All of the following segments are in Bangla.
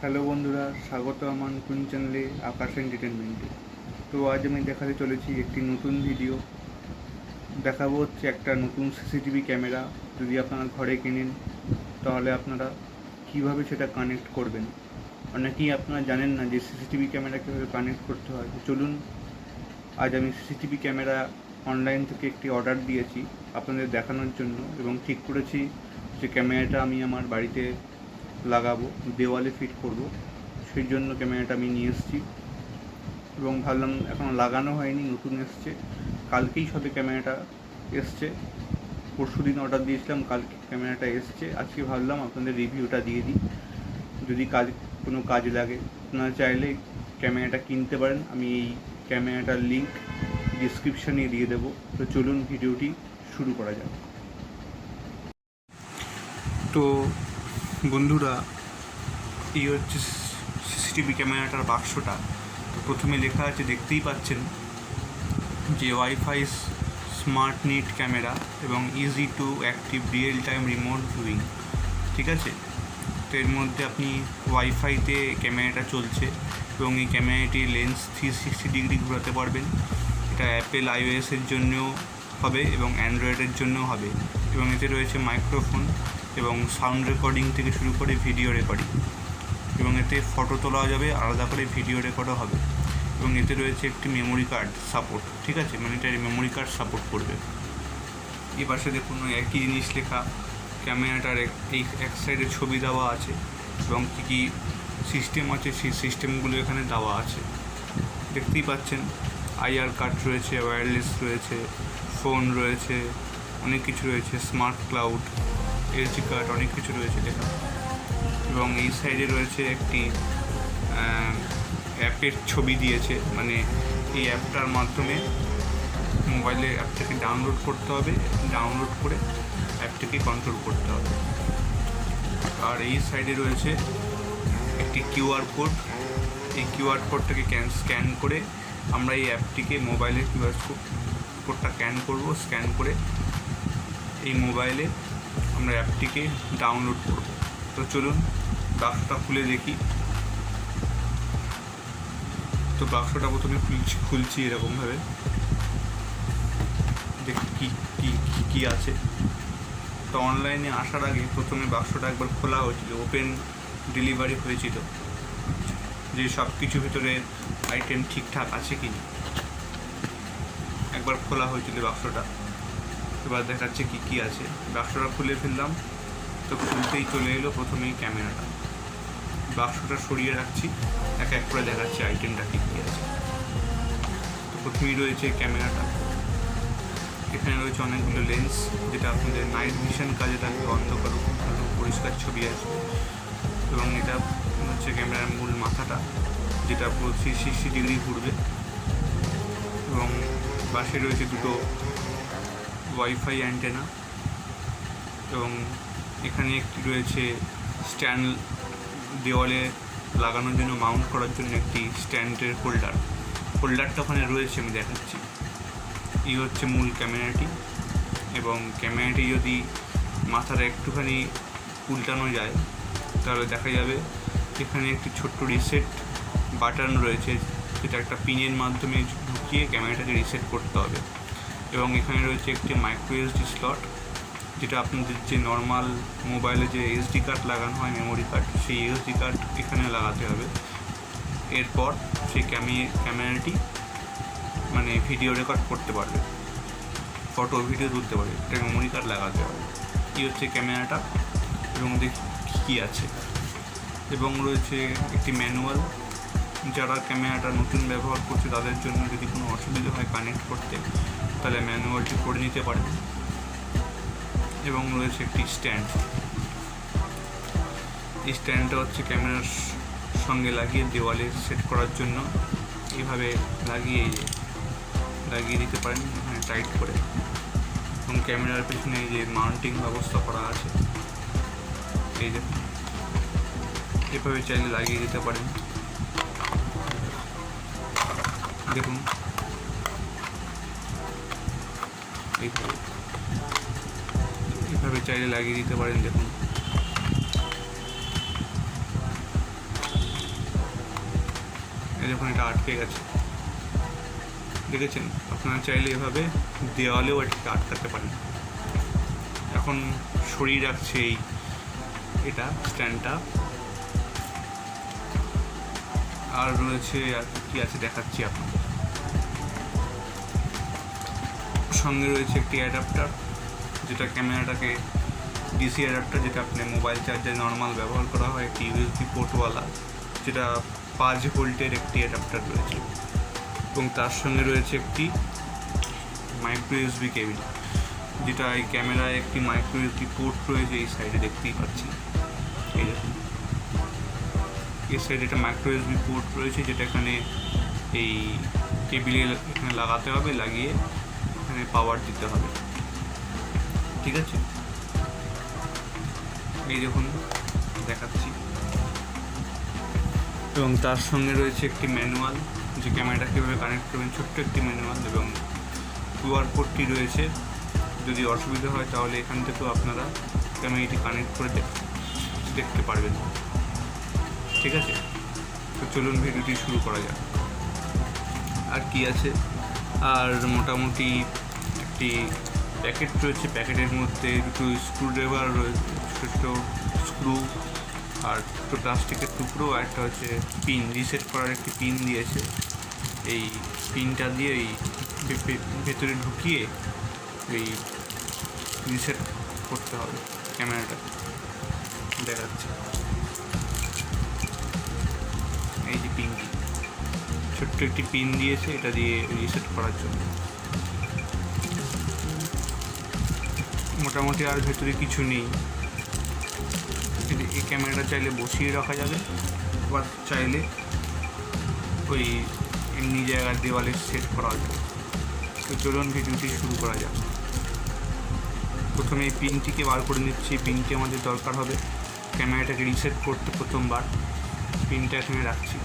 হ্যালো বন্ধুরা, স্বাগত আমার নতুন চ্যানেলে আকাশ এন্টারটেনমেন্টে তো আজ আমি দেখাতে চলেছি একটি নতুন ভিডিও দেখাবো হচ্ছে একটা নতুন সিসিটিভি ক্যামেরা যদি আপনারা ঘরে কেনেন, তাহলে আপনারা কীভাবে সেটা কানেক্ট করবেন? অনেকেই আপনারা জানেন না যে সিসিটিভি ক্যামেরা কীভাবে কানেক্ট করতে হয়। চলুন, আজ আমি সিসিটিভি ক্যামেরা অনলাইন থেকে একটি অর্ডার দিয়েছি আপনাদের দেখানোর জন্য এবং ঠিক করেছি যে ক্যামেরাটা আমি আমার বাড়িতে লাগাবো, দেওয়ালে ফিট করব। সেই জন্য ক্যামেরাটা আমি নিয়ে এসেছি। এবং ভাবলাম এখন লাগানো হয়নি, নতুন এসছে। কালকেই সবে ক্যামেরাটা এসছে। পরশু দিন অর্ডার দিয়েছিলাম, কালকে ক্যামেরাটা এসছে। আজকে ভাবলাম আপনাদের রিভিউটা দিয়ে দিই। যদি কাজ কোনো কাজে লাগে, আপনারা চাইলে ক্যামেরাটা কিনতে পারেন। আমি এই ক্যামেরাটার লিঙ্ক ডিসক্রিপশানে দিয়ে দেবো। তো চলুন ভিডিওটি শুরু করা যাক। তো বন্ধুরা, এই হচ্ছে সিসিটিভি ক্যামেরাটার বাক্সটা। তো প্রথমে লেখা আছে, দেখতেই পাচ্ছেন যে ওয়াইফাই স্মার্ট নিট ক্যামেরা এবং easy to active real time remote viewing ঠিক আছে? তো এর মধ্যে আপনি ওয়াইফাইতে ক্যামেরাটা চলছে এবং এই ক্যামেরাটি লেন্স থ্রি সিক্সটি ডিগ্রি ঘোরাতে পারবেন। এটা অ্যাপেল আইওএসের জন্যও হবে এবং অ্যান্ড্রয়েডের জন্যও হবে এবং এতে রয়েছে মাইক্রোফোন এবং সাউন্ড রেকর্ডিং থেকে শুরু করে ভিডিও রেকর্ডিং এবং এতে ফটো তোলা যাবে, আলাদা করে ভিডিও রেকর্ডও হবে। এবং এতে রয়েছে একটি মেমোরি কার্ড সাপোর্ট ঠিক আছে? মানে এটা মেমোরি কার্ড সাপোর্ট করবে। এই পাশে দেখুন একই জিনিস লেখা। ক্যামেরাটার এই এক সাইডে ছবি দেওয়া আছে এবং কী কী সিস্টেম আছে, সেই সিস্টেমগুলো এখানে দেওয়া আছে। দেখতেই পাচ্ছেন আইআর কার্ড রয়েছে ওয়্যারলেস রয়েছে ফোন রয়েছে, অনেক কিছু রয়েছে স্মার্ট ক্লাউড এলজি কার্ড অনেক কিছু রয়েছে লেখা এবং এই সাইডে রয়েছে একটি অ্যাপের ছবি দিয়েছে। মানে এই অ্যাপটার মাধ্যমে মোবাইলে অ্যাপটাকে ডাউনলোড করতে হবে, ডাউনলোড করে অ্যাপটাকে কন্ট্রোল করতে হবে। আর এই সাইডে রয়েছে একটি কিউআর কোড। এই কিউআর কোডটাকে ক্যান, স্ক্যান করে আমরা এই অ্যাপটিকে মোবাইলে কিউআর কোডটা স্ক্যান করব। স্ক্যান করে এই মোবাইলে আমরা অ্যাপটিকে ডাউনলোড করব। তো চলুন বাক্সটা খুলে দেখি। তো বাক্সটা প্রথমে খুলছি খুলছি এরকমভাবে। দেখি কী কী কী কী আছে। তো অনলাইনে আসার আগে প্রথমে বাক্সটা একবার খোলা হয়েছিল ওপেন ডেলিভারি হয়েছিল। যে সব কিছু ভিতরে আইটেম ঠিকঠাক আছে কি একবার খোলা হয়েছিল বাক্সটা। এবার দেখাচ্ছে কি কি আছে। বাক্সটা খুলে ফেললাম, তো খুলতেই চলে এলো প্রথমেই ক্যামেরাটা। বাক্সটা সরিয়ে রাখছি, এক এক করে দেখাচ্ছে আইটেমটা কী কী আছে। তো প্রথমেই রয়েছে ক্যামেরাটা। এখানে রয়েছে অনেকগুলো লেন্স যেটা আপনাদের নাইট ভিশন কাজে থাকবে, অন্ধকার ভালো পরিষ্কার ছবি আসবে এবং এটা হচ্ছে ক্যামেরার মূল মাথাটা, যেটা পুরো সিক্সটি ডিগ্রি ঘুরবে। এবং পাশে রয়েছে দুটো ওয়াইফাই অ্যান্টেনা এবং এখানে একটি রয়েছে স্ট্যান্ড দেওয়ালে লাগানোর জন্য মাউন্ট করার জন্য একটি স্ট্যান্ডের হোল্ডার হোল্ডারটা ওখানে রয়েছে, আমি দেখাচ্ছি। এই হচ্ছে মূল ক্যামেরাটি এবং ক্যামেরাটি যদি মাথাটা একটুখানি উল্টানো যায়, তাহলে দেখা যাবে এখানে একটি ছোট্ট রিসেট বাটন রয়েছে। যেটা একটা পিনের মাধ্যমে ঢুকিয়ে ক্যামেরাটাকে রিসেট করতে হবে। এবং এখানে রয়েছে একটি মাইক্রো এসডি স্লট যেটা আপনাদের যে নর্মাল মোবাইলে যে এসডি কার্ড লাগানো হয় মেমোরি কার্ড সেই এসডি কার্ড এখানে লাগাতে হবে। এরপর সেই ক্যামে ক্যামেরাটি মানে ভিডিও রেকর্ড করতে পারবে ফটো ভিডিও তুলতে পারবে একটা মেমোরি কার্ড লাগাতে হবে। কী হচ্ছে ক্যামেরাটা এবং দেখি কী আছে। এবং রয়েছে একটি ম্যানুয়াল যারা ক্যামেরাটা নতুন ব্যবহার করছে, তাদের জন্য যদি কোনো অসুবিধা হয় কানেক্ট করতে তাহলে ম্যানুয়ালটি করে নিতে পারেন। এবং রয়েছে একটি স্ট্যান্ড। এই স্ট্যান্ডটা হচ্ছে ক্যামেরার সঙ্গে লাগিয়ে দেওয়ালে সেট করার জন্য। এইভাবে লাগিয়ে লাগিয়ে দিতে পারেন, এখানে টাইট করে। এবং ক্যামেরার পিছনে যে মাউন্টিং ব্যবস্থা করা আছে, এই যে এভাবে চাইলে লাগিয়ে দিতে পারেন। দেখুন এভাবে চাইলে লাগিয়ে দিতে পারেন দেখুন। যখন এটা আটকে গেছে। দেখেছেন? আপনারা চাইলে এভাবে দেওয়ালেও এটাকে আটকাতে পারেন। এখন সরিয়ে রাখছে এই, এটা স্ট্যান্ডটা। আর রয়েছে আর কি আছে দেখাচ্ছি আপনাদের। সঙ্গে রয়েছে একটি অ্যাডাপ্টার যেটা ক্যামেরাটাকে ডিসি অ্যাডাপ্টার যেটা আপনি মোবাইল চার্জার নর্মাল ব্যবহার করা হয়, একটি ইউএসবি পোর্টওয়ালা যেটা পাঁচ ভোল্টের একটি অ্যাডাপ্টার রয়েছে। এবং তার সঙ্গে রয়েছে একটি মাইক্রো ইউএসবি কেবিল যেটা এই ক্যামেরায় একটি মাইক্রো ইউএসবি পোর্ট রয়েছে, এই সাইডে দেখতেই পাচ্ছি এই সাইডে একটা মাইক্রো ইউএসবি পোর্ট রয়েছে, যেটা এখানে এই কেবিলে এখানে লাগাতে হবে, লাগিয়ে পাওয়ার দিতে হবে। ঠিক আছে? এই দেখুন, দেখাচ্ছি। এবং তার সঙ্গে রয়েছে একটি ম্যানুয়াল, যে ক্যামেরাটা কীভাবে কানেক্ট করবেন, ছোট্ট একটি ম্যানুয়াল এবং কিউআর কোডটি রয়েছে। যদি অসুবিধা হয়, তাহলে এখান থেকেও আপনারা ক্যামেরাটি কানেক্ট করে দেখ- দেখতে পারবেন। ঠিক আছে? তো চলুন ভিডিওটি শুরু করা যাক। আর কি আছে? আর মোটামুটি একটি প্যাকেট রয়েছে, প্যাকেটের মধ্যে দুটো স্ক্রুড্রাইভার রয়েছে ছোটো স্ক্রু আর দুটো প্লাস্টিকের টুকরো আর একটা হচ্ছে পিন, রিসেট করার একটি পিন দিয়েছে। এই পিনটা দিয়ে এই ভেতরে ঢুকিয়ে এই রিসেট করতে হবে ক্যামেরাটা। দেখাচ্ছে। এই যে পিনটি, ছোট্ট একটি পিন দিয়েছে, এটা দিয়ে রিসেট করার জন্য। মোটামুটি আর ভেতরে কিছু নেই। এই- ক্যামেরাটা চাইলে বসিয়ে রাখা যাবে, বা চাইলে ওই এমনি জায়গার দেওয়ালে সেট করা যাবে। তো চলুন ভিডিওটি শুরু করা যাক। প্রথমে এই পিনটিকে বার করে নিচ্ছি। পিনটি আমাদের দরকার হবে। ক্যামেরাটাকে রিসেট করতে প্রথমবার। পিনটা এখানে রাখছি।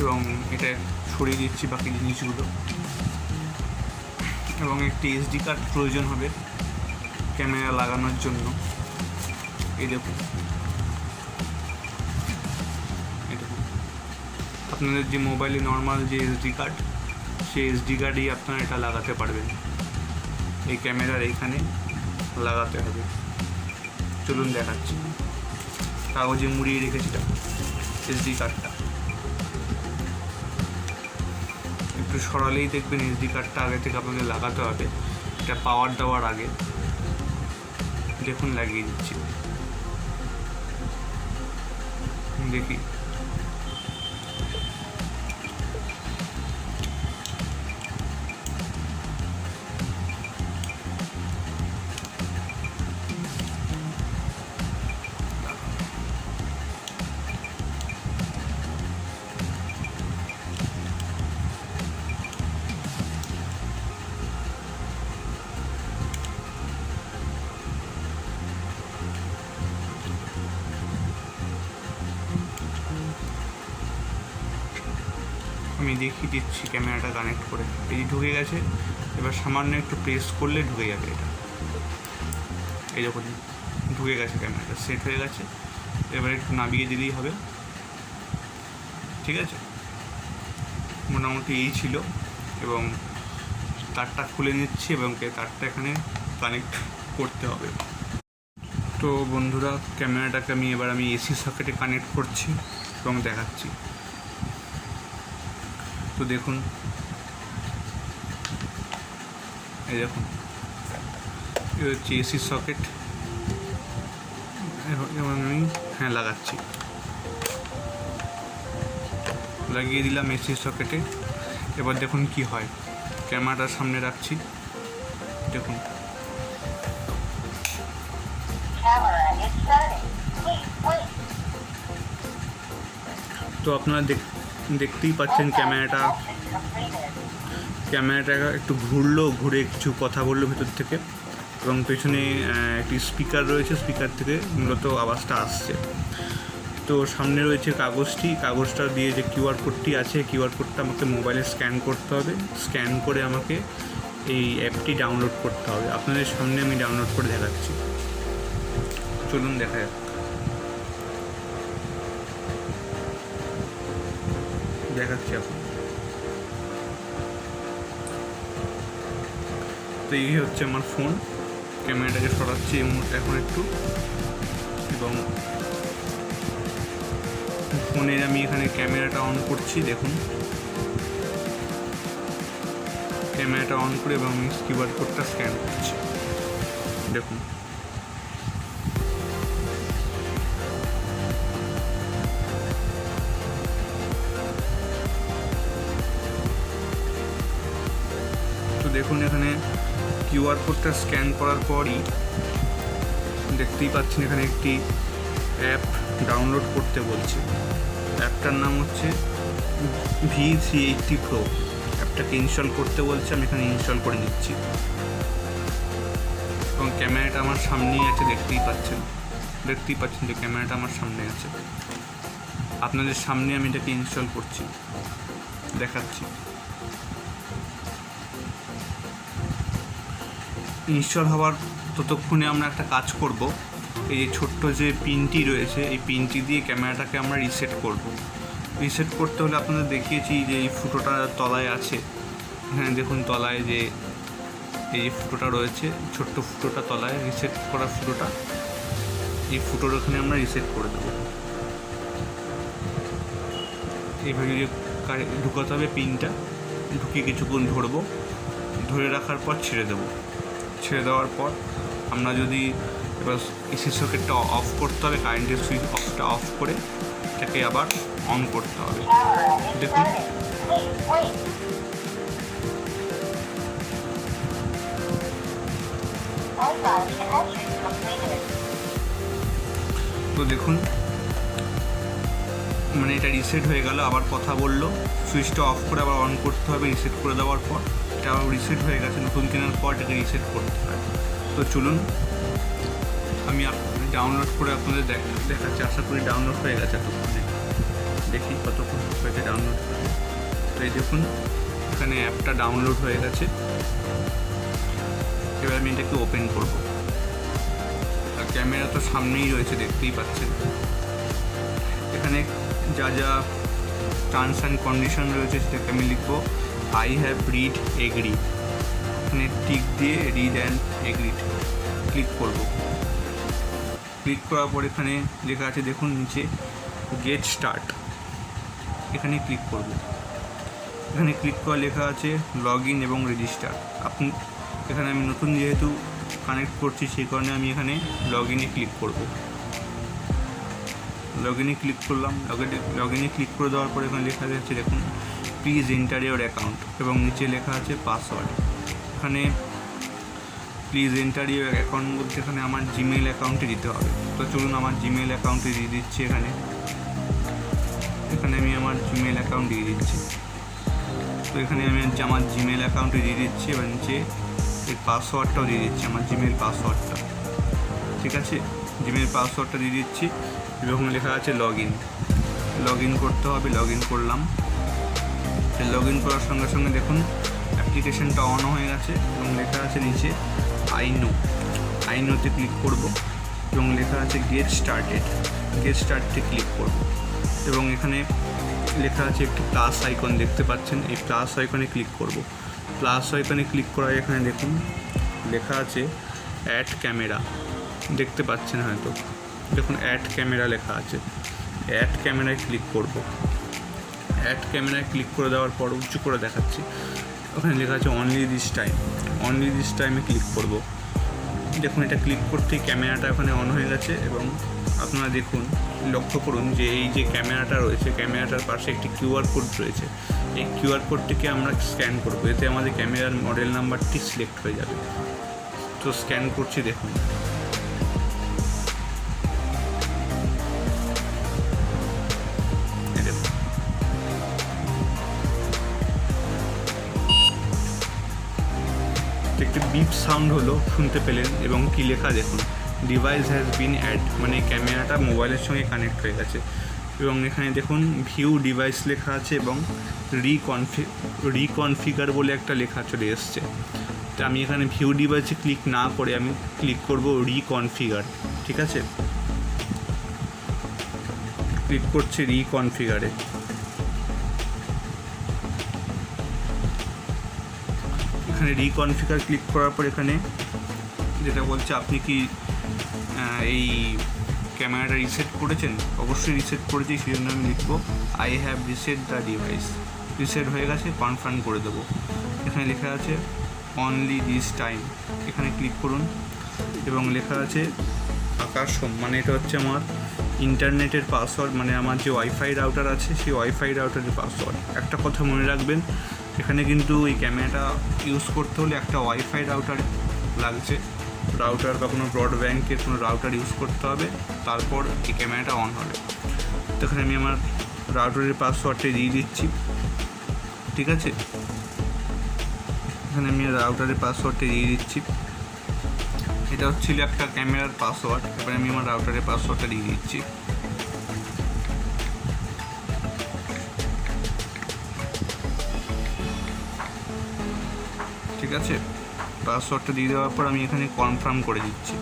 এবং এটা সরিয়ে দিচ্ছি বাকি জিনিসগুলো। এবং একটি এসডি কার্ড প্রয়োজন হবে ক্যামেরা লাগানোর জন্য। এই দেখুন। আপনাদের যে মোবাইলে নর্মাল যে এসডি কার্ড সেই এসডি কার্ডেই আপনারা এটা লাগাতে পারবেন। এই ক্যামেরার এইখানে লাগাতে হবে। চলুন দেখাচ্ছি। কাগজে মুড়িয়ে রেখেছিলাম এসডি কার্ডটা একটু সরালেই দেখবেন এসডি কার্ডটা আগে থেকে আপনাকে লাগাতে হবে। এটা পাওয়ার দেওয়ার আগে। দেখুন লাগিয়ে দিচ্ছি। দেখি। দেখিয়ে দিচ্ছি ক্যামেরাটা কানেক্ট করে। এই ঢুকে গেছে, এবার সামান্য একটু প্রেস করলে ঢুকে যাবে এটা। এই যখন ঢুকে গেছে ক্যামেরাটা সেট হয়ে গেছে। এবার একটু নামিয়ে দিলেই হবে। ঠিক আছে? মোটামুটি এই ছিল এবং তারটা খুলে নিচ্ছি এবং তারটা এখানে কানেক্ট করতে হবে। তো বন্ধুরা, ক্যামেরাটাকে আমি এবার আমি এসি সকেটে কানেক্ট করছি এবং দেখাচ্ছি। তো দেখুন। এই দেখুন, এই হচ্ছে এসি সকেট। এবং আমি হ্যাঁ লাগাচ্ছি। লাগিয়ে দিলাম এসি সকেটে। এবার দেখুন কি হয়। ক্যামেরাটার সামনে রাখছি। দেখুন. তো আপনারা দেখ- দেখতেই পাচ্ছেন ক্যামেরাটা। ক্যামেরাটা একটু ঘুরলো, ঘুরে কিছু কথা বলল ভেতর থেকে এবং পেছনে একটি স্পিকার রয়েছে স্পিকার থেকে মূলত আওয়াজটা আসছে। তো সামনে রয়েছে কাগজটি, কাগজটা দিয়ে যে কিউআর কোডটি আছে কিউআর কোডটা আমাকে মোবাইলে স্ক্যান করতে হবে। স্ক্যান করে আমাকে এই অ্যাপটি ডাউনলোড করতে হবে। আপনাদের সামনে আমি ডাউনলোড করে দেখাচ্ছি। চলুন দেখা যাক। দেখাচ্ছি এখন। তো এই হচ্ছে আমার ফোন ক্যামেরাটাকে সরাচ্ছি এই মুহূর্তে এখন একটু। এবং ফোনের আমি এখানে ক্যামেরাটা অন করছি, দেখুন। ক্যামেরাটা অন করে এবং আমি কিউআর কোডটা স্ক্যান করছি। দেখুন। কিউআর কোডটা স্ক্যান করার পরই দেখতেই পাচ্ছেন এখানে একটি অ্যাপ ডাউনলোড করতে বলছে। অ্যাপটার নাম হচ্ছে ভি থ্রি এইটটি প্রো অ্যাপটাকে ইনস্টল করতে বলছে, আমি এখানে ইনস্টল করে নিচ্ছি। এবং ক্যামেরাটা আমার সামনেই আছে, দেখতেই পাচ্ছেন। দেখতেই পাচ্ছেন যে ক্যামেরাটা আমার সামনে আছে। আপনাদের সামনে আমি এটাকে ইনস্টল করছি। দেখাচ্ছি। ইনস্টল হওয়ার ততক্ষণে আমরা একটা কাজ করব। এই যে ছোট্ট যে পিনটি রয়েছে, এই পিনটি দিয়ে ক্যামেরাটাকে আমরা রিসেট করব। রিসেট করতে হলে আপনাদের দেখিয়েছি যে এই ফুটোটা তলায় আছে। এখানে দেখুন তলায় যে এই ফুটোটা রয়েছে, ছোট্ট ফুটোটা তলায় রিসেট করা ফুটোটা। এই ফুটোর ওখানে আমরা রিসেট করে দেবো। এইভাবে যে ঢুকাতে হবে পিনটা, ঢুকিয়ে কিছুক্ষণ ধরবো। ধরে রাখার পর ছেড়ে দেবো। ছেড়ে দেওয়ার পর আমরা যদি এবার এসি সকেটটা অফ করতে হবে কারেন্টের সুইচ অফটা অফ করে এটাকে আবার অন করতে হবে দেখুন. তো দেখুন মানে এটা রিসেট হয়ে গেল, আবার কথা বলল সুইচটা অফ করে আবার অন করতে হবে রিসেট করে দেওয়ার পর এটা রিসেট হয়ে গেছে, নতুন কেনার পর এটাকে রিসেট করতে হয়। তো চলুন, আমি ডাউনলোড করে আপনাদের দেখ- দেখাচ্ছি। আশা করি ডাউনলোড হয়ে গেছে এতক্ষণে। দেখি কতক্ষণ হয়েছে ডাউনলোড করে। তো এই দেখুন, এখানে অ্যাপটা ডাউনলোড হয়ে গেছে। এবার আমি এটাকে ওপেন করব। আর ক্যামেরা তো সামনেই রয়েছে, দেখতেই পাচ্ছেন। এখানে যা যা টার্মস অ্যান্ড কন্ডিশন রয়েছে, সেটাকে আমি লিখব। আই হ্যাভ রিড এগ্রি এখানে টিক দিয়ে রিড অ্যান্ড এগ্রিড ক্লিক করব। ক্লিক করার পর এখানে লেখা আছে, দেখুন নিচে গেট স্টার্ট এখানে ক্লিক করব। এখানে ক্লিক করা লেখা আছে লগ ইন এবং রেজিস্টার আপনি, এখানে আমি নতুন যেহেতু কানেক্ট করছি, সেই কারণে আমি এখানে লগ ইনে ক্লিক করব। লগ ইনে ক্লিক করলাম। লগ ইনে ক্লিক করে দেওয়ার পর এখানে লেখা যাচ্ছে দেখুন প্লিজ এন্টার ইউর অ্যাকাউন্ট এবং নিচে লেখা আছে পাসওয়ার্ড এখানে প্লিজ এন্টার ইউর অ্যাকাউন্ট বলতে এখানে আমার জিমেল অ্যাকাউন্টে দিতে হবে। তো চলুন আমার জিমেল অ্যাকাউন্টে দিয়ে দিচ্ছি এখানে। এখানে আমি আমার জিমেল অ্যাকাউন্ট দিয়ে দিচ্ছি। তো এখানে আমি আমার জিমেল অ্যাকাউন্টে দিয়ে দিচ্ছি, এবার নিচে এর পাসওয়ার্ডটাও দিয়ে দিচ্ছি, আমার জিমেল পাসওয়ার্ডটা ঠিক আছে? জিমেল পাসওয়ার্ডটা দিয়ে দিচ্ছি এবং লেখা আছে লগ ইন লগ ইন করতে হবে লগ ইন করলাম। লগ ইন করার সঙ্গে সঙ্গে দেখুন অ্যাপ্লিকেশনটা অন হয়ে গেছে এবং লেখা আছে নিচে আই নো আই নোতে ক্লিক করব এবং লেখা আছে গেট স্টার্টেড গেট স্টার্টে ক্লিক করব এবং এখানে লেখা আছে একটি প্লাস আইকন দেখতে পাচ্ছেন। এই প্লাস আইকনে ক্লিক করব। প্লাস আইকনে ক্লিক করার এখানে দেখুন, লেখা আছে অ্যাড ক্যামেরা দেখতে পাচ্ছেন হয়তো। দেখুন অ্যাড ক্যামেরা লেখা আছে। অ্যাড ক্যামেরায় ক্লিক করব। অ্যাড ক্যামেরায় ক্লিক করে দেওয়ার পর উঁচু করে দেখাচ্ছি। ওখানে লেখা আছে only this time only this টাইমে ক্লিক করব। দেখুন, এটা ক্লিক করতেই ক্যামেরাটা ওখানে অন হয়ে গেছে এবং আপনারা দেখুন, লক্ষ্য করুন যে এই যে ক্যামেরাটা রয়েছে ক্যামেরাটার পাশে একটি কিউআর কোড রয়েছে। এই কিউআর কোডটিকে আমরা স্ক্যান করব। এতে আমাদের ক্যামেরার মডেল নাম্বারটি সিলেক্ট হয়ে যাবে। তো স্ক্যান করছি, দেখুন। বিপ সাউন্ড হলো, শুনতে পেলেন এবং কি লেখা দেখুন। ডিভাইস হ্যাজ বিন অ্যাড মানে ক্যামেরাটা মোবাইলের সঙ্গে কানেক্ট হয়ে গেছে। এবং এখানে দেখুন ভিউ ডিভাইস লেখা আছে এবং রিকনফি রিকনফিগার বলে একটা লেখা চলে এসছে। তো আমি এখানে ভিউ ডিভাইসে ক্লিক না করে আমি ক্লিক করব রিকনফিগার ঠিক আছে? ক্লিক করছি রিকনফিগারে এখানে রিকনফিগার ক্লিক করার পর এখানে যেটা বলছে, আপনি কি এই ক্যামেরাটা রিসেট করেছেন? অবশ্যই রিসেট করেছি সেই জন্য আমি লিখব I have reset the device reset হয়ে গেছে কনফার্ম করে দেবো। এখানে লেখা আছে অনলি দিস টাইম এখানে ক্লিক করুন, এবং লেখা আছে, আকাশ হোম মানে এটা হচ্ছে আমার ইন্টারনেটের পাসওয়ার্ড মানে আমার যে ওয়াইফাই রাউটার আছে, সেই ওয়াইফাই রাউটারের পাসওয়ার্ড একটা কথা মনে রাখবেন এখানে কিন্তু এই ক্যামেরাটা ইউজ করতে হলে একটা ওয়াইফাই রাউটার লাগছে। রাউটার বা কোনো ব্রডব্যান্ডের কোনো রাউটার ইউজ করতে হবে, তারপর এই ক্যামেরাটা অন হবে। তো এখানে আমি আমার রাউটারের পাসওয়ার্ডটা দিয়ে দিচ্ছি। ঠিক আছে? এখানে আমি রাউটারের পাসওয়ার্ডটা দিয়ে দিচ্ছি। এটা হচ্ছিল একটা ক্যামেরার পাসওয়ার্ড এবার আমি আমার রাউটারের পাসওয়ার্ডটা দিয়ে দিচ্ছি। ঠিক আছে পাসওয়ার্ডটা দিয়ে দেওয়ার পর আমি এখানে কনফার্ম করে দিচ্ছি।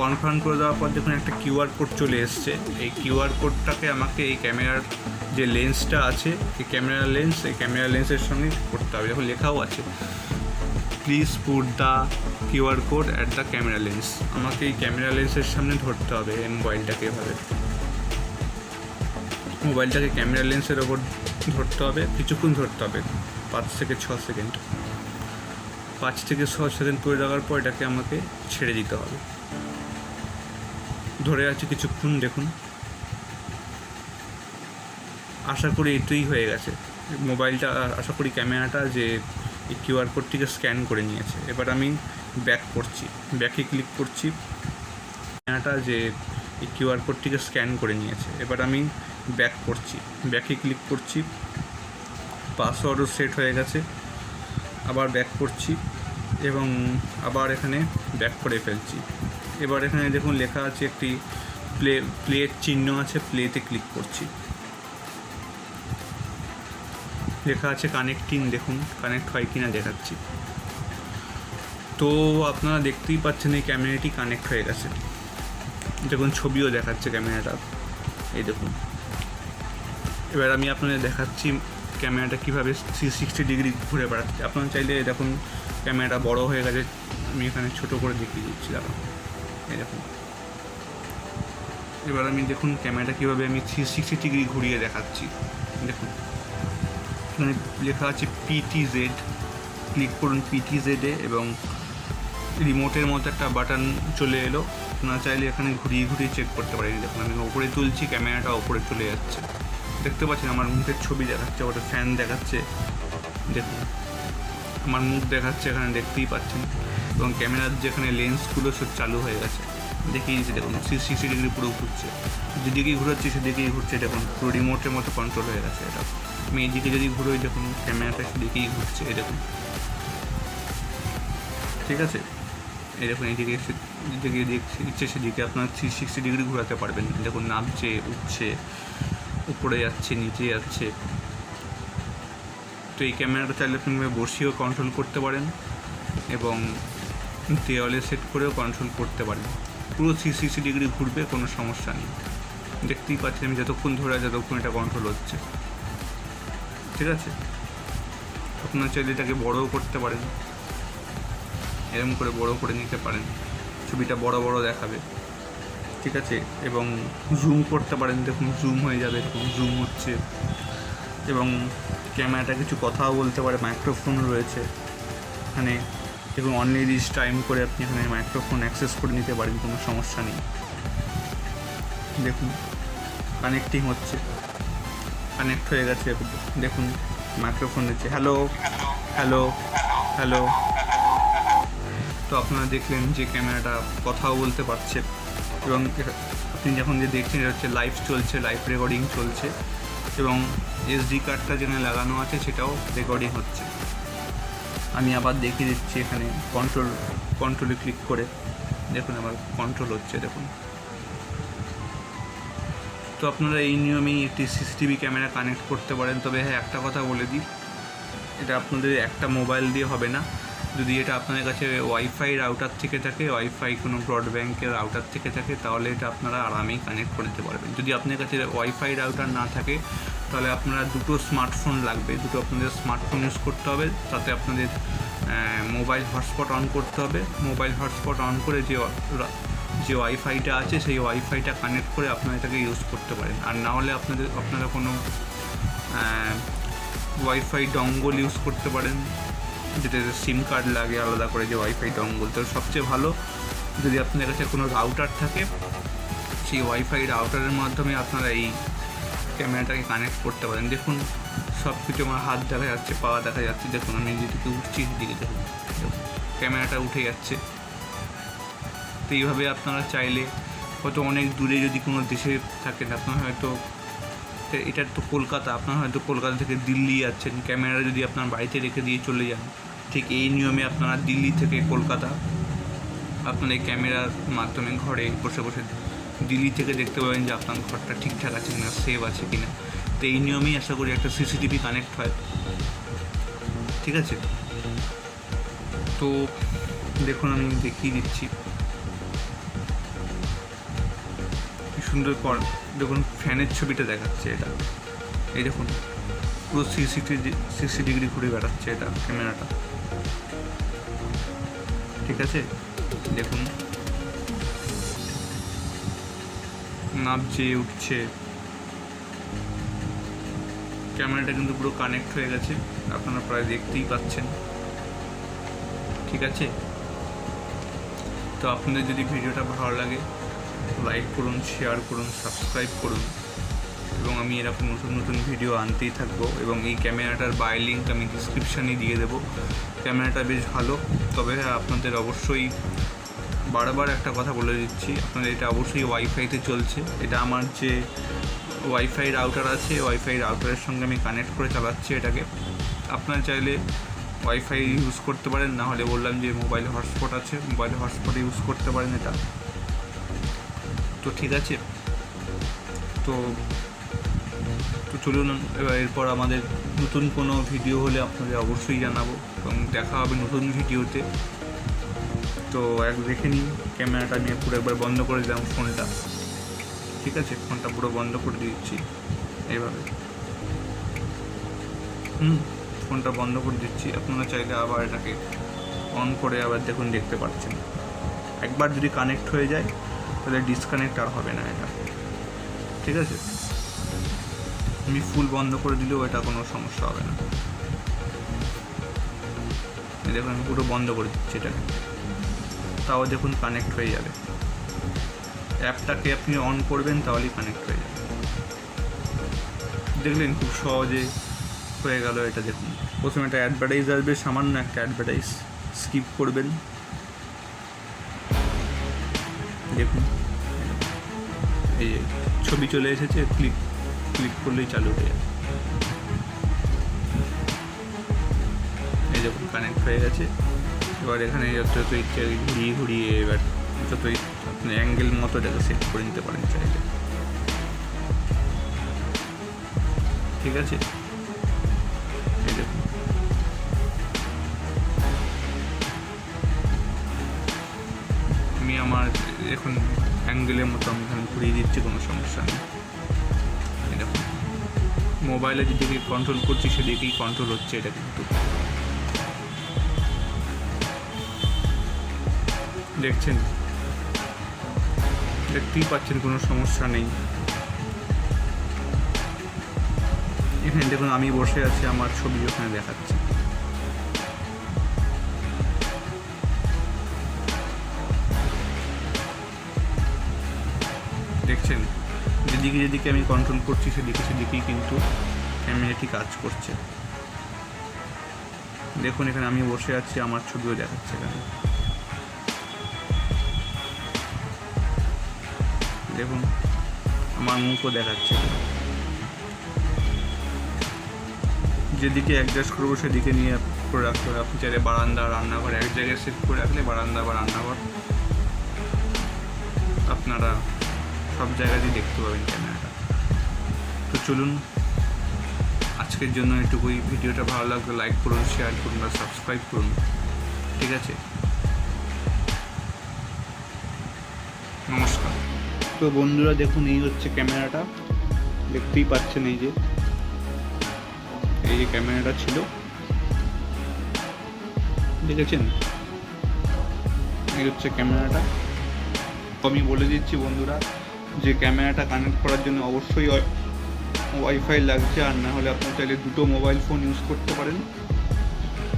কনফার্ম করে দেওয়ার পর দেখুন একটা কিউআর কোড চলে এসছে। এই কিউআর কোডটাকে আমাকে এই ক্যামেরার যে লেন্সটা আছে, এই ক্যামেরা লেন্স এই ক্যামেরা লেন্সের সঙ্গে করতে হবে। দেখুন লেখাও আছে। Please put the QR code at the camera lens আমাকে এই ক্যামেরা লেন্সের সামনে ধরতে হবে এই মোবাইলটাকে এভাবে। মোবাইলটাকে ক্যামেরা লেন্সের ওপর ধরতে হবে। কিছুক্ষণ ধরতে হবে। পাঁচ থেকে ছ সেকেন্ড পাঁচ থেকে ছ সেকেন্ড করে রাখার পর এটাকে আমাকে ছেড়ে দিতে হবে। ধরে আছে কিছুক্ষণ দেখুন। আশা করি এটাই হয়ে গেছে। মোবাইলটা, আশা করি ক্যামেরাটা যে এই কিউআর কোডটিকে স্ক্যান করে নিয়েছে। এবার আমি ব্যাক করছি। ব্যাকে ক্লিক করছি। ক্যামেরাটা যে এই কিউআর কোডটিকে স্ক্যান করে নিয়েছে। এবার আমি ব্যাক করছি। ব্যাকে ক্লিক করছি। পাসওয়ার্ডও সেট হয়ে গেছে। আবার ব্যাক করছি এবং আবার এখানে ব্যাক করে ফেলছি। এবার এখানে দেখুন লেখা আছে একটি প্লে প্লের চিহ্ন আছে প্লেতে ক্লিক করছি। লেখা আছে কানেক্টিং দেখুন কানেক্ট হয় কিনা দেখাচ্ছি। তো আপনারা দেখতেই পাচ্ছেন এই ক্যামেরাটি কানেক্ট হয়ে গেছে। দেখুন, ছবিও দেখাচ্ছে ক্যামেরাটা এই দেখুন। এবার আমি আপনাদের দেখাচ্ছি ক্যামেরাটা কীভাবে থ্রি সিক্সটি ডিগ্রি ঘুরে বেড়াচ্ছে। আপনারা চাইলে দেখুন ক্যামেরাটা বড় হয়ে গেছে আমি এখানে ছোট করে দেখিয়ে দিচ্ছি দেখুন। এবার আমি দেখুন ক্যামেরাটা কীভাবে আমি থ্রি সিক্সটি ডিগ্রি ঘুরিয়ে দেখাচ্ছি। দেখুন। এখানে লেখা আছে পিটি জেড ক্লিক করুন পিটি জেডে এবং রিমোটের মতো একটা বাটন চলে এলো। না চাইলে এখানে ঘুরিয়ে ঘুরিয়ে চেক করতে পারেন। দেখুন, আমি ওপরে তুলছি, ক্যামেরাটা ওপরে চলে যাচ্ছে। দেখতে পাচ্ছেন, আমার মুখের ছবি দেখাচ্ছে, ওটা ফ্যান দেখাচ্ছে। দেখুন, আমার মুখ দেখাচ্ছে, এখানে দেখতেই পাচ্ছেন। এবং ক্যামেরার যেখানে লেন্সগুলো সব চালু হয়ে গেছে। দেখিয়ে দিচ্ছে, দেখুন সিক্সটি ডিগ্রি পুরো ঘুরছে। যেদিকেই ঘুরাচ্ছি, সেদিকেই ঘুরছে, দেখুন, পুরো রিমোটের মতো কন্ট্রোল হয়ে গেছে এটা। আমি এইদিকে যদি ঘুরোই, দেখুন, ক্যামেরাটা সেদিকেই ঘুরছে দেখুন। ঠিক আছে? এইদিকে এসে- যেদিকে দেখছে, ইচ্ছে সেদিকে আপনার থ্রি সিক্সটি ডিগ্রি ঘোরাতে পারবেন। দেখুন, নামছে, উঠছে। উপরে যাচ্ছে, নিচে যাচ্ছে। তো এই ক্যামেরাটা চাইলে আপনি বসিয়েও কন্ট্রোল করতে পারেন এবং দেওয়ালে সেট করেও কন্ট্রোল করতে পারেন। পুরো থ্রি ডিগ্রি ঘুরবে, কোনো সমস্যা নেই। দেখতেই পাচ্ছেন আমি যতক্ষণ ধরে আছে, ততক্ষণ এটা কন্ট্রোল হচ্ছে। ঠিক আছে? আপনার চাইলে এটাকে বড়ও করতে পারেন। এরকম করে বড় করে নিতে পারেন। ছবিটা বড় বড় দেখাবে। ঠিক আছে? এবং জুম করতে পারেন, দেখুন জুম হয়ে যাবে এরকম জুম হচ্ছে। এবং ক্যামেরাটা কিছু কথাও বলতে পারে মাইক্রোফোন রয়েছে। এখানে এবং অনলি টাইম করে আপনি এখানে মাইক্রোফোন অ্যাক্সেস করে নিতে পারেন, কোনো সমস্যা নেই। দেখুন কানেক্টিং হচ্ছে। কানেক্ট হয়ে গেছে। দেখুন মাইক্রোফোন দিচ্ছে হ্যালো হ্যালো হ্যালো তো আপনারা দেখলেন যে ক্যামেরাটা কথাও বলতে পারছে। এবং আপনি যখন যে দেখছেন, এটা হচ্ছে লাইভ চলছে লাইভ রেকর্ডিং চলছে এবং এসডি কার্ডটা যেখানে লাগানো আছে, সেটাও রেকর্ডিং হচ্ছে। আমি আবার দেখিয়ে দিচ্ছি এখানে কন্ট্রোল কন্ট্রোলে ক্লিক করে। দেখুন আবার কন্ট্রোল হচ্ছে, দেখুন। তো আপনারা এই নিয়মেই একটি সিসিটিভি ক্যামেরা কানেক্ট করতে পারেন। তবে হ্যাঁ একটা কথা বলে দিই, এটা আপনাদের একটা মোবাইল দিয়ে হবে না। যদি এটা আপনাদের কাছে ওয়াইফাই রাউটার থেকে থাকে ওয়াইফাই কোনো ব্রডব্যান্ডের রাউটার থেকে থাকে, তাহলে এটা আপনারা আরামেই কানেক্ট করে নিতে পারবেন। যদি আপনার কাছে ওয়াইফাই রাউটার না থাকে, তাহলে আপনারা দুটো স্মার্টফোন লাগবে। দুটো আপনাদের স্মার্টফোন ইউজ করতে হবে, তাতে আপনাদের মোবাইল হটস্পট অন করতে হবে। মোবাইল হটস্পট অন করে যে যে ওয়াইফাইটা আছে, সেই ওয়াইফাইটা কানেক্ট করে আপনারা এটাকে ইউজ করতে পারেন। আর না হলে আপনাদের, আপনারা কোনো ওয়াইফাই ডঙ্গল ইউজ করতে পারেন। যেটাতে সিম কার্ড লাগে আলাদা করে যে ওয়াইফাই ডঙ্গল তো সবচেয়ে ভালো যদি আপনাদের কাছে কোনো রাউটার থাকে সেই ওয়াইফাই রাউটারের মাধ্যমে আপনারা এই ক্যামেরাটাকে কানেক্ট করতে পারেন। দেখুন সব কিছু আমার হাত দেখা যাচ্ছে পাওয়া দেখা যাচ্ছে। দেখুন আমি যেদিকে উঠছি দেখুন দেখুন, ক্যামেরাটা উঠে যাচ্ছে। তো এইভাবে আপনারা চাইলে হয়তো অনেক দূরে যদি কোনো দেশে থাকেন আপনারা হয়তো এ- এটা তো কলকাতা। আপনার হয়তো কলকাতা থেকে দিল্লি যাচ্ছেন। ক্যামেরা যদি আপনার বাড়িতে রেখে দিয়ে চলে যান, ঠিক এই নিয়মে আপনারা দিল্লি থেকে কলকাতা আপনার এই ক্যামেরার মাধ্যমে ঘরে বসে বসে দিল্লি থেকে দেখতে পাবেন যে আপনার ঘরটা ঠিকঠাক আছে কিনা সেভ আছে কিনা। তো এই নিয়মেই আশা করি একটা সিসিটিভি কানেক্ট হয়। ঠিক আছে? তো দেখুন, আমি দেখিয়ে দিচ্ছি। সুন্দর কর দেখুন ফ্যানের ছবিটা দেখাচ্ছে এটা। এই দেখুন, পুরো সিক্সটি সিক্সটি ডিগ্রি ঘুরে বেড়াচ্ছে এটা ক্যামেরাটা। ঠিক আছে? দেখুন। নামছে উঠছে। ক্যামেরাটা কিন্তু পুরো কানেক্ট হয়ে গেছে। আপনারা প্রায় দেখতেই পাচ্ছেন। ঠিক আছে? তো আপনাদের যদি ভিডিওটা ভালো লাগে লাইক করুন শেয়ার করুন সাবস্ক্রাইব করুন। এবং আমি এরকম নতুন নতুন ভিডিও আনতেই থাকব। এবং এই ক্যামেরাটার বাই লিঙ্ক আমি ডিসক্রিপশানে দিয়ে দেবো। ক্যামেরাটা বেশ ভালো। তবে আপনাদের অবশ্যই বারবার একটা কথা বলে দিচ্ছি, আপনাদের এটা অবশ্যই ওয়াইফাইতে চলছে। এটা আমার যে ওয়াইফাই রাউটার আছে ওয়াইফাই রাউটারের সঙ্গে আমি কানেক্ট করে চালাচ্ছি এটাকে। আপনারা চাইলে ওয়াইফাই ইউজ করতে পারেন। না হলে বললাম যে মোবাইল হটস্পট আছে মোবাইল হটস্পটে ইউজ করতে পারেন এটা। তো ঠিক আছে। তো তো চলুন, এবার এরপর আমাদের নতুন কোনো ভিডিও হলে আপনাদের অবশ্যই জানাব এবং দেখা হবে নতুন ভিডিওতে। তো এক দেখে নিন, ক্যামেরাটা নিয়ে পুরো একবার বন্ধ করে দিলাম ফোনটা। ঠিক আছে, ফোনটা পুরো বন্ধ করে দিচ্ছি এইভাবে। হুম, ফোনটা বন্ধ করে দিচ্ছি। আপনারা চাইলে আবার এটাকে অন করে আবার দেখুন, দেখতে পাচ্ছেন। একবার যদি কানেক্ট হয়ে যায় তাহলে ডিসকানেক্ট আর হবে না এটা। ঠিক আছে? আমি ফুল বন্ধ করে দিলেও এটা কোনো সমস্যা হবে না। দেখুন, আমি পুরো বন্ধ করে দিচ্ছি এটাকে। তাও দেখুন কানেক্ট হয়ে যাবে। অ্যাপটাকে আপনি অন করবেন, তাহলেই কানেক্ট হয়ে যাবে। দেখলেন খুব সহজে হয়ে গেল এটা দেখুন। প্রথমে একটা অ্যাডভার্টাইজ আসবে সামান্য একটা অ্যাডভার্টাইজ স্কিপ করবেন। দেখুন। এই যে ছবি চলে এসেছে ক্লিক ক্লিক করলেই চালু হয়ে যাবে। এই দেখুন কানেক্ট হয়ে গেছে। এবার এখানে যত ইচ্ছে ঘুরিয়ে ঘুরিয়ে এবার যতই আপনি অ্যাঙ্গেল মতো এটাকে সেট করে নিতে পারেন চাইলে। ঠিক আছে? আমি আমার এখন অ্যাঙ্গেলের মতো আমি এখানে ঘুরিয়ে দিচ্ছি, কোনো সমস্যা নেই। দেখুন মোবাইলে যেদিকে কন্ট্রোল করছি, সেদিকেই কন্ট্রোল হচ্ছে, এটা কিন্তু। দেখছেন? দেখতেই পাচ্ছেন, কোনো সমস্যা নেই। এখানে দেখুন, আমি বসে আছি, আমার ছবি ওখানে দেখাচ্ছে। যেদিকে যেদিকে আমি কন্ট্রোল করছি সেদিকে সেদিকেই কিন্তু ক্যামেরাটি কাজ করছে। দেখুন, এখানে আমি বসে আছি, আমার ছবিও দেখাচ্ছে এখানে। দেখুন, আমার মুখও দেখাচ্ছে। যেদিকে অ্যাডজাস্ট করব, সেদিকে নিয়ে করে রাখতে হবে। আপনি চাইলে বারান্দা, রান্নাঘর, এক জায়গায় সেট করে রাখলে বারান্দা বা রান্নাঘর আপনারা সব জায়গাতেই দেখতে পাবেন ক্যামেরাটা। তো চলুন, আজকের জন্য এটুকুই। ভিডিওটা ভালো লাগলে লাইক করুন শেয়ার করুন বা সাবস্ক্রাইব করুন। ঠিক আছে? নমস্কার। তো বন্ধুরা, দেখুন, এই হচ্ছে ক্যামেরাটা। দেখতেই পাচ্ছেন এই যে। এই যে ক্যামেরাটা ছিল। দেখেছেন? এই হচ্ছে ক্যামেরাটা। আমি বলে দিচ্ছি বন্ধুরা যে ক্যামেরাটা কানেক্ট করার জন্য অবশ্যই ওয়াইফাই লাগছে, আর না হলে আপনি চাইলে দুটো মোবাইল ফোন ইউজ করতে পারেন।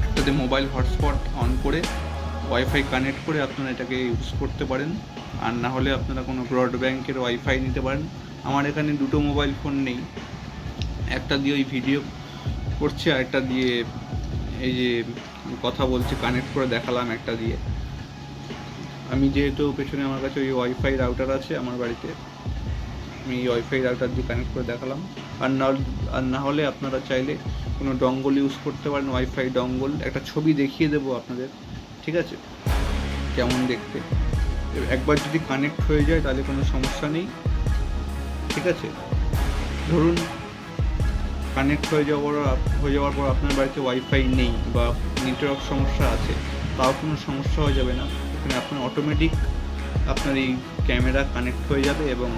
একটাতে মোবাইল হটস্পট অন করে, ওয়াইফাই কানেক্ট করে আপনারা এটাকে ইউজ করতে পারেন। আর না হলে আপনারা কোনো ব্রডব্যাঙ্কের ওয়াইফাই নিতে পারেন। আমার এখানে দুটো মোবাইল ফোন নেই। একটা দিয়ে ওই ভিডিও করছে, আর একটা দিয়ে এই যে কথা বলছে, কানেক্ট করে দেখালাম একটা দিয়ে। আমি যেহেতু পেছনে আমার কাছে ওই ওয়াইফাই রাউটার আছে আমার বাড়িতে, আমি ওয়াইফাই রাউটার দিয়ে কানেক্ট করে দেখালাম। আর না আর না হলে আপনারা চাইলে কোনো ডঙ্গল ইউজ করতে পারেন ওয়াইফাই ডঙ্গল একটা ছবি দেখিয়ে দেবো আপনাদের, ঠিক আছে? কেমন দেখতে। একবার যদি কানেক্ট হয়ে যায় তাহলে কোনো সমস্যা নেই, ঠিক আছে? ধরুন কানেক্ট হয়ে যাওয়ার হয়ে যাওয়ার পর আপনার বাড়িতে ওয়াইফাই নেই বা নেটওয়ার্ক সমস্যা আছে তাও কোনো সমস্যা হয়ে যাবে না। এখানে আপনার অটোমেটিক আপনার এই ক্যামেরা কানেক্ট হয়ে যাবে এবং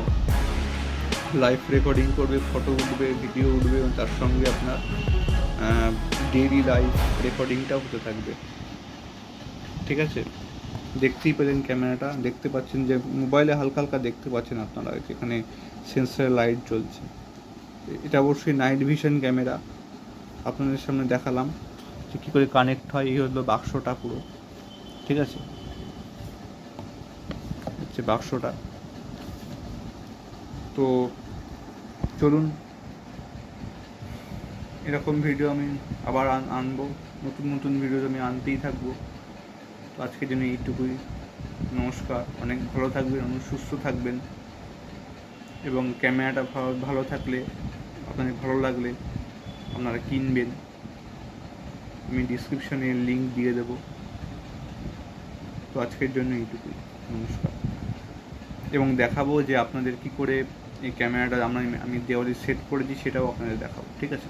লাইভ রেকর্ডিং করবে ফটো উঠবে ভিডিও উঠবে এবং তার সঙ্গে আপনার ডেইলি লাইভ রেকর্ডিংটাও হতে থাকবে। ঠিক আছে? দেখতেই পেলেন ক্যামেরাটা দেখতে পাচ্ছেন যে মোবাইলে হালকা হালকা দেখতে পাচ্ছেন আপনারা যেখানে সেন্সর লাইট জ্বলছে এটা অবশ্যই নাইট ভিশন ক্যামেরা আপনাদের সামনে দেখালাম। যে কী করে কানেক্ট হয়, এই হলো বাক্সটা পুরো। ঠিক আছে? হচ্ছে বাক্সটা। তো চলুন, এরকম ভিডিও আমি আবার আন- আনব। নতুন নতুন ভিডিও আমি আনতেই থাকব। তো আজকের জন্য এইটুকুই। নমস্কার। অনেক ভালো থাকবেন, অনেক সুস্থ থাকবেন। এবং ক্যামেরাটা ভালো ভালো থাকলে আপনাদের ভালো লাগলে আপনারা কিনবেন। আমি ডিসক্রিপশনে লিঙ্ক দিয়ে দেবো। তো আজকের জন্য এইটুকুই। নমস্কার। এবং দেখাবো যে আপনাদের কি করে এই ক্যামেরাটা আমরা আমি দেওয়ালি সেট করে করেছি, সেটাও আপনাদের দেখাবো। ঠিক আছে?